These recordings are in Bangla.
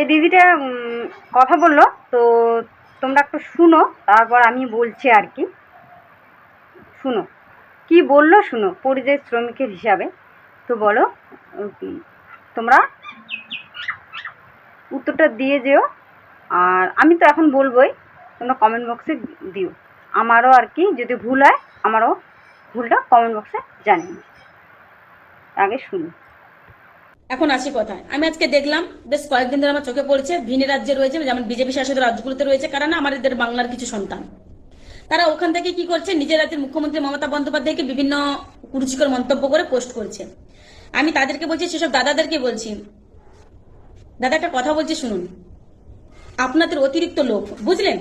এই দিদিটা কথা বলল, তো তোমরা একটু শুনো, তারপর আমি বলছি আর কি। শুনো, কি বলল শুনো, পরিযায়ী শ্রমিকের হিসাবে। তো বলো তোমরা উত্তরটা দিয়ে যেও, আর আমি তো এখন বলবোই, তোমরা কমেন্ট বক্সে দিও। আমারও আর কি, যদি ভুল হয়, আমারও ভুলটা কমেন্ট বক্সে জানিও। আগে শুনি। এখন আসি কথায়। আমি আজকে দেখলাম, বেশ কয়েকদিন ধরে আমার চোখে পড়ছে, ভিনে রাজ্যে রয়েছে, যেমন বিজেপি শাসিত রাজ্যগুলোতে রয়েছে কারণ আমাদের বাংলার কিছু সন্তান। তারা ওখান থেকে কি করছে? নিজের রাজ্যের মুখ্যমন্ত্রী মমতা বন্দ্যোপাধ্যায়কে বিভিন্ন কুরুচিকর মন্তব্য করে পোস্ট করছে। আমি তাদেরকে বলছি, সেসব দাদাদেরকে বলছি। দাদা, একটা কথা বলছি, শুনুন। আপনাদের অতিরিক্ত লোভ, বুঝলেন?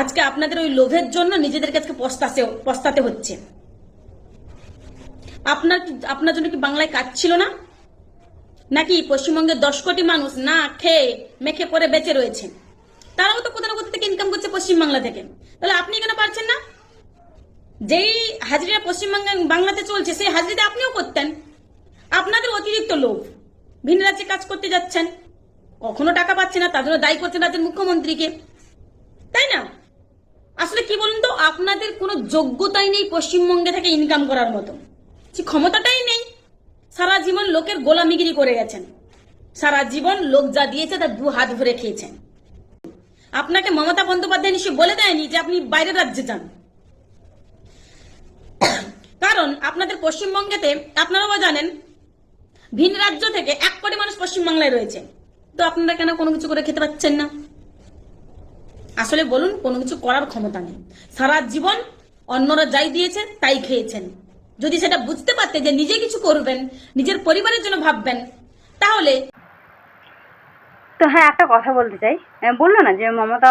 আজকে আপনাদের ওই লোভের জন্য নিজেদেরকে আজকে পস্তাতে পস্তাতে হচ্ছে। আপনার আপনার জন্য কি বাংলায় কাজ ছিল না? নাকি পশ্চিমবঙ্গের দশ কোটি মানুষ না খেয়ে মেখে পরে বেঁচে রয়েছে? তারাও তো কোথাও কোথা থেকে ইনকাম করছে পশ্চিমবাংলা থেকে। তাহলে আপনি কেন পারছেন না? যেই হাজিরা পশ্চিমবঙ্গে বাংলাতে চলছে, সেই হাজিরিতে আপনিও করতেন। আপনাদের অতিরিক্ত লোভ। ভিন রাজ্যে কাজ করতে যাচ্ছেন। কখনো টাকা পাচ্ছে না তাদেরও দায়ী করছেন রাজ্যের মুখ্যমন্ত্রীকে। তাই না? আসলে কি বলুন তো, আপনাদের কোনো যোগ্যতাই নেই পশ্চিমবঙ্গে থেকে ইনকাম করার মতো। ক্ষমতাটাই নেই। সারা জীবন লোকের গোলামিগিরি করে গেছেন। সারা জীবন লোক যা দিয়েছে তার দু হাত ভরে খেয়েছেন। আপনাকে মমতা বন্দ্যোপাধ্যায় নিশ্চয়ই বলে দেয়নি যে আপনি বাইরের রাজ্যে যান। কারণ আপনাদের পশ্চিমবঙ্গেতে, আপনারাও জানেন, ভিন রাজ্য থেকে এক কোটি মানুষ পশ্চিমবাংলায় রয়েছে। তো আপনারা কেন কোনো কিছু করে খেতে পাচ্ছেন না? আসলে বলুন, কোনো কিছু করার ক্ষমতা নেই। সারা জীবন অন্যরা যাই দিয়েছে, তাই খেয়েছেন। যদি সেটা বুঝতে পারতে যে নিজে কিছু করবেন নিজের পরিবারের জন্য ভাববেন তাহলে তো হ্যাঁ একটা কথা বলতে চাই। আহ, বলল না যে মমতা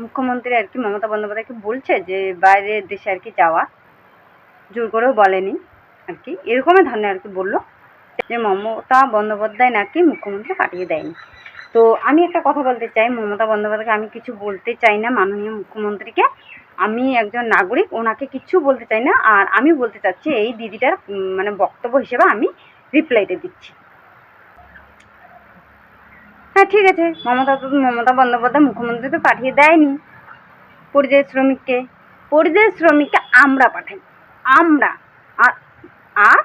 মুখ্যমন্ত্রী আর কি মমতা বন্দ্যোপাধ্যায়কে বলছে যে বাইরের দেশে আর কি যাওয়া। জোর করেও বলেনি আর কি। এরকমই ধরনের আর কি বলল যে মমতা বন্দ্যোপাধ্যায় নাকি মুখ্যমন্ত্রী পাঠিয়ে দেয়নি। তো আমি একটা কথা বলতে চাই মমতা বন্দ্যোপাধ্যায়কে আমি কিছু বলতে চাই না মাননীয় মুখ্যমন্ত্রীকে। আমি একজন নাগরিক, ওনাকে কিছু বলতে চাই না, আর আমি বলতে চাচ্ছি এই দিদিটার মানে বক্তব্য হিসেবে আমি রিপ্লাইটা দিচ্ছি। হ্যাঁ ঠিক আছে। মমতা তো মমতা বন্দ্যোপাধ্যায় মুখ্যমন্ত্রী তো পাঠিয়ে দেয়নি। পরিযায়ী শ্রমিককে পরিযায়ী শ্রমিককে আমরা পাঠাই। আমরা, আর আর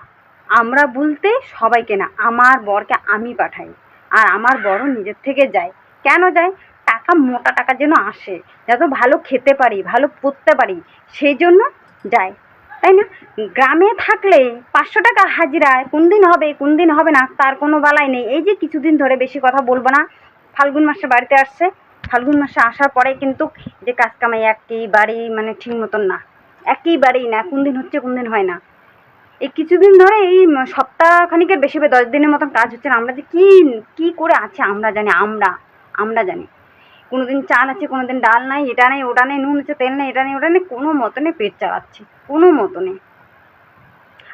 আমরা বলতে সবাইকে না, আমার বরকে আমি পাঠাই। আর আমার বড় নিজের থেকে যায়। কেন যায়? টাকা, মোটা টাকা যেন আসে, যাতে ভালো খেতে পারি, ভালো পরতে পারি, সেই জন্য যায় তাই না? গ্রামে থাকলে পাঁচশো টাকা হাজিরায় কোন দিন হবে কোন দিন হবে না, তার কোনো বালাই নেই। এই যে কিছুদিন ধরে বেশি কথা বলব না, ফাল্গুন মাসে বাড়িতে আসছে, ফাল্গুন মাসে আসার পরে কিন্তু যে কাজ কামাই বাড়ি মানে ঠিক মতন না, একই বাড়ি না কোন দিন হচ্ছে কোন দিন হয় না। এই কিছুদিন ধরে এই ম- সপ্তাহ খানিকের বেশি দশ দিনের মতন কাজ হচ্ছে না, আমরা যে কি কি করে আছে আমরা জানি, আমরা আমরা জানি। কোনো দিন চাল আছে কোনো দিন ডাল নাই, এটা নেই, ওটা নেই, নুন আছে তেল নেই, এটা নেই, ওটা নেই, কোনো মতনে পেট চালাচ্ছে, কোনো মতনে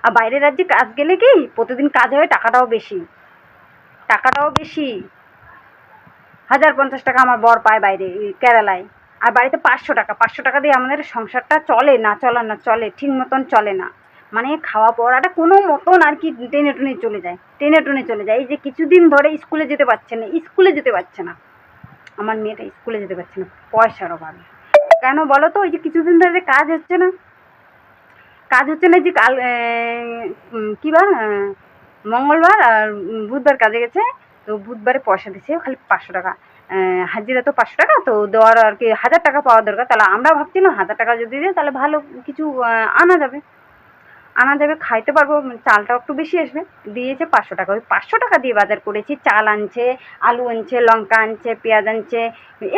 আর বাইরের রাজ্যে কাজ গেলে কি, প্রতিদিন কাজ হয় টাকাটাও বেশি টাকাটাও বেশি। হাজার পঞ্চাশ টাকা আমার বর পায় বাইরে কেরালায়। আর বাড়িতে পাঁচশো টাকা পাঁচশো টাকা দিয়ে আমাদের সংসারটা চলে না চলে না, চলে, ঠিক মতন চলে না। মানে খাওয়া পড়াটা কোনো মতন আর কি টেনে টুনে চলে যায়, টেনে টুনে চলে যায়। এই যে কিছুদিন ধরে স্কুলে যেতে পারছে না, স্কুলে যেতে পারছে না। আমার মেয়েটা স্কুলে যেতে পারছে না পয়সার অভাবে। কেন বলো তো? ওই যে কিছুদিন ধরে কাজ হচ্ছে না কাজ হচ্ছে না যে কাল উম, বার? মঙ্গলবার আর বুধবার কাজে গেছে তো বুধবারে পয়সা দিছে খালি পাঁচশো টাকা। হাজিরা তো পাঁচশো টাকা তো দেওয়ার আর কি হাজার টাকা পাওয়া দরকার। তাহলে আমরা ভাবছিলাম হাজার টাকা যদি দিই তাহলে ভালো কিছু আনা যাবে। আনা যাবে, খাইতে পারব, চালটাও একটু বেশি আসবে। দিয়েছে পাঁচশো টাকা। ওই পাঁচশো টাকা দিয়ে বাজার করেছি। চাল আনছে, আলু আনছে, লঙ্কা আনছে, পেঁয়াজ আনছে,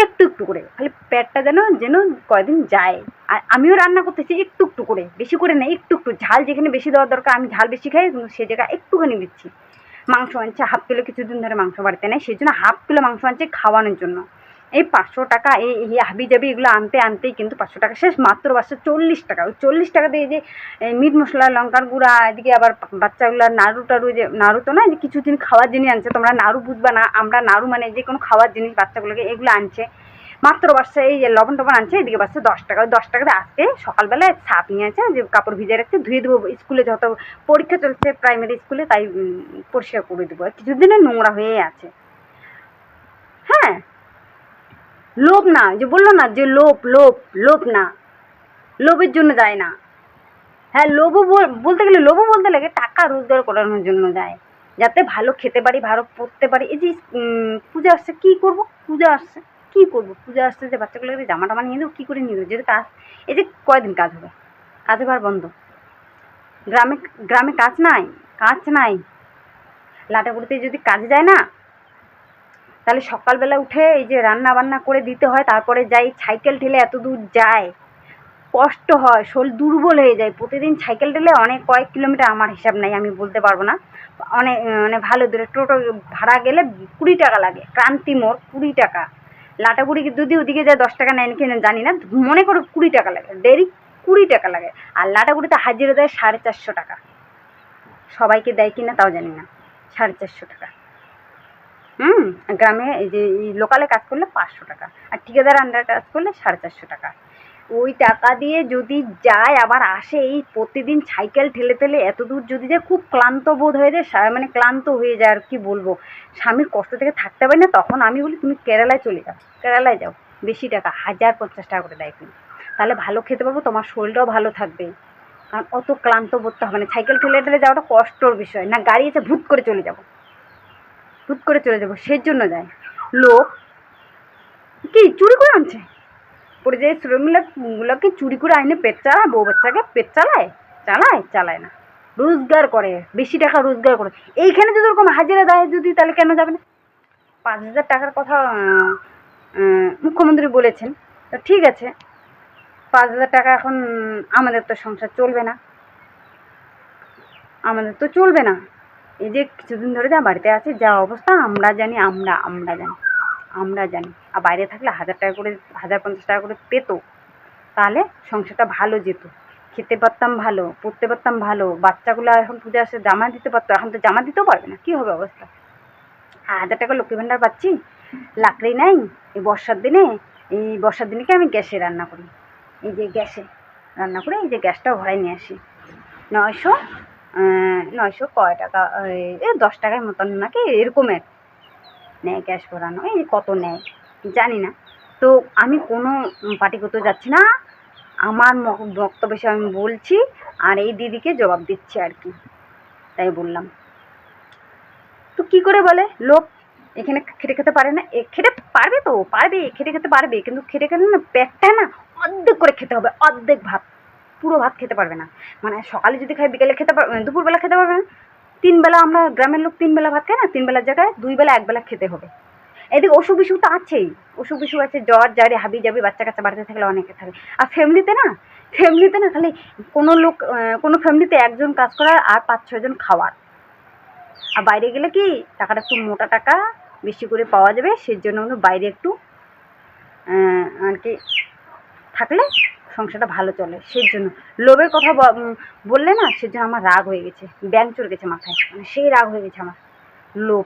একটু একটু করে। খালি পেটটা যেন যেন কয়দিন যায়। আর আমিও রান্না করতেছি একটু একটু করে। বেশি করে না, একটু একটু। ঝাল যেখানে বেশি দেওয়ার দরকার, আমি ঝাল বেশি খাই, সে জায়গায় একটুখানি দিচ্ছি। মাংস আনছে, হাফ কিলো কিছুদিন ধরে মাংস বাড়িতে নেই, সেই জন্য হাফ কিলো মাংস আনছে খাওয়ানোর জন্য। এই পাঁচশো টাকা, এই হাবি জাবি এগুলো আনতে, আনতেই কিন্তু পাঁচশো টাকা শেষ, মাত্র পাঁচশো চল্লিশ টাকা। ওই চল্লিশ টাকা দিয়ে যে মিট মশলা, লঙ্কার গুঁড়া, এদিকে আবার বাচ্চাগুলো নাড়ু টাড়ু যে নাড়ু তো না, যে কিছুদিন খাওয়ার জিনিস আনছে, তোমরা নাড়ু বুঝবা না, আমরা নাড়ু মানে যে কোনো খাওয়ার জিনিস বাচ্চাগুলোকে এগুলো আনছে। মাত্র বাচ্চা এই যে লবণ টবণ আনছে, এদিকে বাচ্চা দশ টাকা। ওই দশ টাকাতে আজকে সকালবেলায় ছাপ নিয়ে আছে, যে কাপড় ভিজে রাখছে ধুয়ে দেবো। স্কুলে যত পরীক্ষা চলছে প্রাইমারি স্কুলে, তাই পরিষ্কার করে দেবো। কিছুদিনে নোংরা হয়ে আছে। হ্যাঁ লোভ না, যে বলল না যে লোভ লোভ লোভ না। লোভের জন্য যায় না। হ্যাঁ লোভও বল- বলতে গেলে লোভও বলতে লাগে, টাকা রোজগার করানোর জন্য যায়। যাতে ভালো খেতে পারি, ভালো পড়তে পারি। এই যে পূজা আসছে, কী করব? পূজা আসছে, কী করব? পূজা আসছে যে বাচ্চাগুলোকে জামা টামা নিয়ে দেবো, কী করে নিয়ে দেবো? যদি কাজ, এই যে কয়দিন কাজ হবে? কাজ হবে আর বন্ধ। গ্রামে গ্রামে কাজ নাই কাজ নাই। লাটাগুড়িতে যদি কাজে যায় না তাহলে সকালবেলা উঠে এই যে রান্না বান্না করে দিতে হয়, তারপরে যাই সাইকেল ঠেলে এত দূর যায়। কষ্ট হয় শরীর দুর্বল হয়ে যায়। প্রতিদিন সাইকেল ঠেলে অনেক কয়েক কিলোমিটার আমার হিসাব নাই, আমি বলতে পারব না। অনেক মানে ভালো দূরে টোটো ভাড়া গেলে কুড়ি টাকা লাগে, ক্রান্তি মোড় কুড়ি টাকা। লাটাগুড়ি যদি ওদিকে যায় দশ টাকা নেন কিনা, জানি না। মনে করো কুড়ি টাকা লাগে, দেরি কুড়ি টাকা লাগে। আর লাটাগুড়িতে হাজিরা দেয় সাড়ে চারশো টাকা। সবাইকে দেয় কিনা তাও জানি না, সাড়ে চারশো টাকা। হুম, গ্রামে এই যে লোকালে কাজ করলে পাঁচশো টাকা, আর ঠিকাদার আন্ডার কাজ করলে সাড়ে চারশো টাকা। ওই টাকা দিয়ে যদি যায়, আবার আসে এই প্রতিদিন সাইকেল ঠেলে ঠেলে, এত দূর যদি যায়, খুব ক্লান্ত বোধ হয়ে যায় মানে ক্লান্ত হয়ে যায়, আর কি বলব। স্বামীর কষ্ট থেকে থাকতে পারি না, তখন আমি বলি, তুমি কেরালায় চলে যাও, কেরালায় যাও, বেশি টাকা, হাজার পঞ্চাশ টাকা করে দেয় কিন্তু। তাহলে ভালো খেতে পারব তোমার শরীরটাও ভালো থাকবে। কারণ অত ক্লান্ত বোধ হবে না। সাইকেল ঠেলে ঠেলে যাওয়াটা কষ্টর বিষয়, না, গাড়ি এসে ভূত করে চলে যাব। ভূত করে চলে যাব সেই জন্য যায় লোক, কি, চুরি করে আনছে? পরিযায়ী শ্রমিকগুলোকে চুরি করে আইনে পেট চালায়, বউ বাচ্চাকে পেট চালায় চালায় চালায় না। রোজগার করে, বেশি টাকা রোজগার করে। এইখানে যদি ওরকম হাজিরা দেয় যদি, তাহলে কেন যাবে না? পাঁচ হাজার টাকার কথা মুখ্যমন্ত্রী বলেছেন। তো ঠিক আছে। পাঁচ হাজার টাকা এখন আমাদের তো সংসার চলবে না। আমাদের তো চলবে না। এই যে কিছুদিন ধরে যা বাড়িতে আছে, যা অবস্থা, আমরা জানি, আমরা আমরা জানি আমরা জানি। আর বাইরে থাকলে হাজার টাকা করে, হাজার পঞ্চাশ টাকা করে পেতো। তাহলে সংসারটা ভালো যেত। খেতে পারতাম ভালো, পড়তে পারতাম ভালো, বাচ্চাগুলো এখন পূজা আসে, জামা দিতে পারতো, এখন তো জামা দিতেও পারবে না, কী হবে অবস্থা? হাজার টাকা লক্ষ্মী ভাণ্ডার পাচ্ছি? লাকড়ি নাই, এই বর্ষার দিনে, এই বর্ষার দিনে কি আমি গ্যাসে রান্না করি? এই যে গ্যাসে রান্না করে, এই যে গ্যাসটা ভরাই নিয়ে আসি। নয়শো নয়শো কয় টাকা দশ টাকার মতন নাকি, এরকমের। নেয় গ্যাস ভরানো এই কত নেয়, জানি না। তো আমি কোনো পার্টি করতে যাচ্ছি না, আমার বক্তব্য হিসেবে আমি বলছি, আর এই দিদিকে জবাব দিচ্ছি আর কি, তাই বললাম। তো কি করে বলে? লোক এখানে খেটে খেতে পারে না, এ খেতে পারবে তো, পারবে, খেটে খেতে পারবে, কিন্তু খেটে খেলে না, পেটটা না অর্ধেক করে খেতে হবে, অর্ধেক ভাত। পুরো ভাত খেতে পারবে না। মানে সকালে যদি খাই, বিকেলে খেতে পারবে দুপুরবেলা খেতে পারবে না। তিন বেলা আমরা গ্রামের লোক তিন বেলা ভাত খাই না? তিন বেলার জায়গায় দুই বেলা এক বেলা খেতে হবে। এদিকে অসুখ বিসুখ তো আছেই। অসুখ বিসুখ আছে, জ্বর জারি হাবি যাবি বাচ্চা কাচ্চা বাড়িতে থাকলে অনেকে থাকে। আর ফ্যামিলিতে না ফ্যামিলিতে না, খালি কোনো লোক কোনো ফ্যামিলিতে একজন কাজ করার আর পাঁচ ছজন খাওয়ার। আর বাইরে গেলে কি, টাকাটা একটু মোটা টাকা, বেশি করে পাওয়া যাবে সেই জন্য বাইরে একটু আর কি থাকলে সংসারটা ভালো চলে, সেই জন্য। লোভের কথা বললে না সেজন্য আমার রাগ হয়ে গেছে ব্যাং চলে গেছে মাথায় মানে সেই রাগ হয়ে গেছে আমার। লোভ।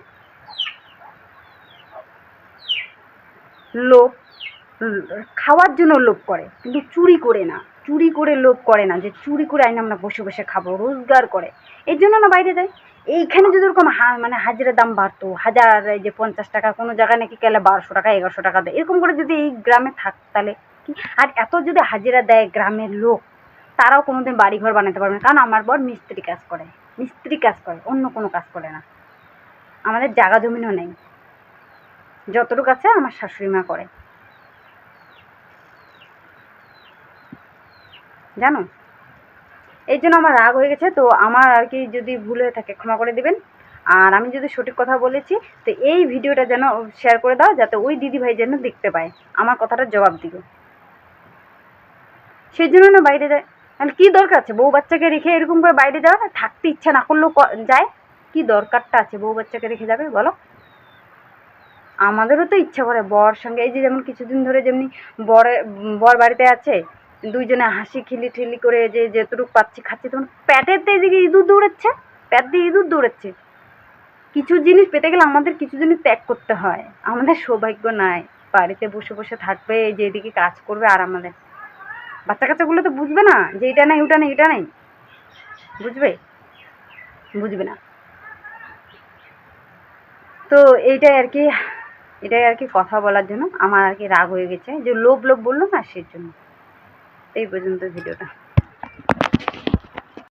লোভ খাওয়ার জন্য লোভ করে, কিন্তু চুরি করে না, চুরি করে লোভ করে না, যে চুরি করে আইনে আমরা বসে বসে খাব, রোজগার করে। এর জন্য না বাইরে যায়। এইখানে যদি ওরকম মানে হাজিরার দাম বাড়তো, হাজার যে পঞ্চাশ টাকা, কোনো জায়গায় নাকি গেলে বারোশো টাকা, এগারোশো টাকা দেয়, এরকম করে যদি এই গ্রামে থাক তাহলে কি? আর এত যদি হাজিরা দেয় গ্রামের লোক, তারাও কোনোদিন বাড়ি ঘর বানাতে পারবে না। কারণ আমার বর মিস্ত্রি কাজ করে, মিস্ত্রি কাজ করে, অন্য কোনো কাজ করে না। আমাদের জায়গা জমিনও নেই। যতটুকু আছে আমার শাশুড়ি মা করে। জানো? এই জন্য আমার রাগ হয়ে গেছে, তো আমার আর কি যদি ভুল হয়ে থাকে ক্ষমা করে দিবেন। আর আমি যদি সঠিক কথা বলেছি, তো এই ভিডিওটা যেন শেয়ার করে দাও, যাতে ওই দিদি ভাই যেন দেখতে পায়। আমার কথাটা জবাব দিবে। সেই জন্য না বাইরে যায়। তাহলে কী দরকার আছে? বউ বাচ্চাকে রেখে এরকম করে বাইরে যাওয়া না? থাকতে ইচ্ছা না করলেও যায়। কি দরকারটা আছে? বউ বাচ্চাকে রেখে যাবে? বলো। আমাদেরও তো ইচ্ছা করে। বর সঙ্গে এই যে যেমন কিছুদিন ধরে যেমনি বরে, বর বাড়িতে আছে, দুইজনে হাসি খিলি ঠিলি করে যে যেটুকু পাচ্ছি, খাচ্ছি, তখন প্যাটের প্যাটেতে এদিকে ইঁদুর দৌড়াচ্ছে। প্যাট দিয়ে ইঁদুর দৌড়াচ্ছে। কিছু জিনিস পেতে গেলে আমাদের কিছু জিনিস ত্যাগ করতে হয়। আমাদের সৌভাগ্য নাই। বাড়িতে বসে বসে থাকবে যে এদিকে কাজ করবে, আর আমাদের বাচ্চা কাচ্চাগুলো তো বুঝবে না যে এটা নেই, ওটা নেই, এটা নেই। বুঝবে? বুঝবে না। তো এইটাই আর কি, এটাই আর কি কথা বলার জন্য। আমার আর কি রাগ হয়ে গেছে। যে লোভ লোভ বলল না, সেই জন্য। এই পর্যন্ত ভিডিওটা।